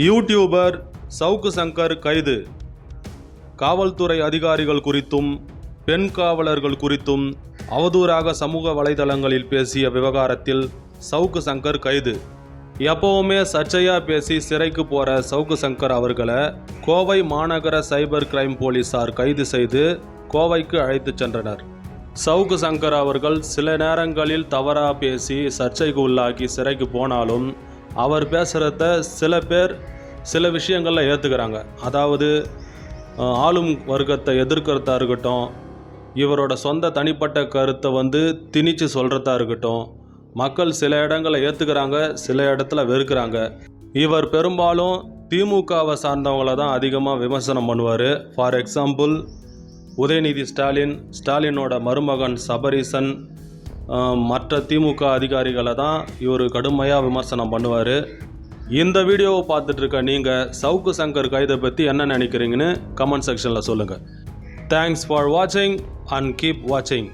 YouTuber Savukku Shankar கைது. காவல்துறை அதிகாரிகள் குறித்தும் பெண் காவலர்கள் குறித்தும் அவதூறாக சமூக வலைதளங்களில் பேசிய விவகாரத்தில் சவுக்கு சங்கர் கைது. எப்பவுமே சர்ச்சையா பேசி சிறைக்கு போற சவுக்கு சங்கர் அவர்களை கோவை மாநகர சைபர் கிரைம் போலீசார் கைது செய்து கோவைக்கு அழைத்துச் சென்றனர். சவுக்கு சங்கர் அவர்கள் சில நேரங்களில் தவறாக பேசி சர்ச்சைக்கு உள்ளாகி சிறைக்கு போனாலும் அவர் பேசுகிறத சில பேர் சில விஷயங்களில் ஏற்றுக்கிறாங்க அதாவது ஆளும் வர்க்கத்தை எதிர்க்கிறதா இருக்கட்டும் இவரோட சொந்த தனிப்பட்ட கருத்தை வந்து திணிச்சு சொல்கிறதா இருக்கட்டும் மக்கள் சில இடங்களை ஏற்றுக்கிறாங்க சில இடத்துல வெறுக்கிறாங்க. இவர் பெரும்பாலும் திமுகவை சார்ந்தவங்கள தான் அதிகமாக விமர்சனம் பண்ணுவார். ஃபார் எக்ஸாம்பிள் உதயநிதி ஸ்டாலின் ஸ்டாலினோட மருமகன் சபரீசன் மற்ற திமுக அதிகாரிகளை தான் இவர் கடுமையாக விமர்சனம் பண்ணுவார். இந்த வீடியோவை பார்த்துட்டு இருக்க நீங்கள் சவுக்கு சங்கர் கைதை பற்றி என்ன நினைக்கிறீங்கன்னு கமெண்ட் செக்ஷனில் சொல்லுங்கள் தேங்க்ஸ் ஃபார் வாட்சிங் அண்ட் கீப் வாட்சிங்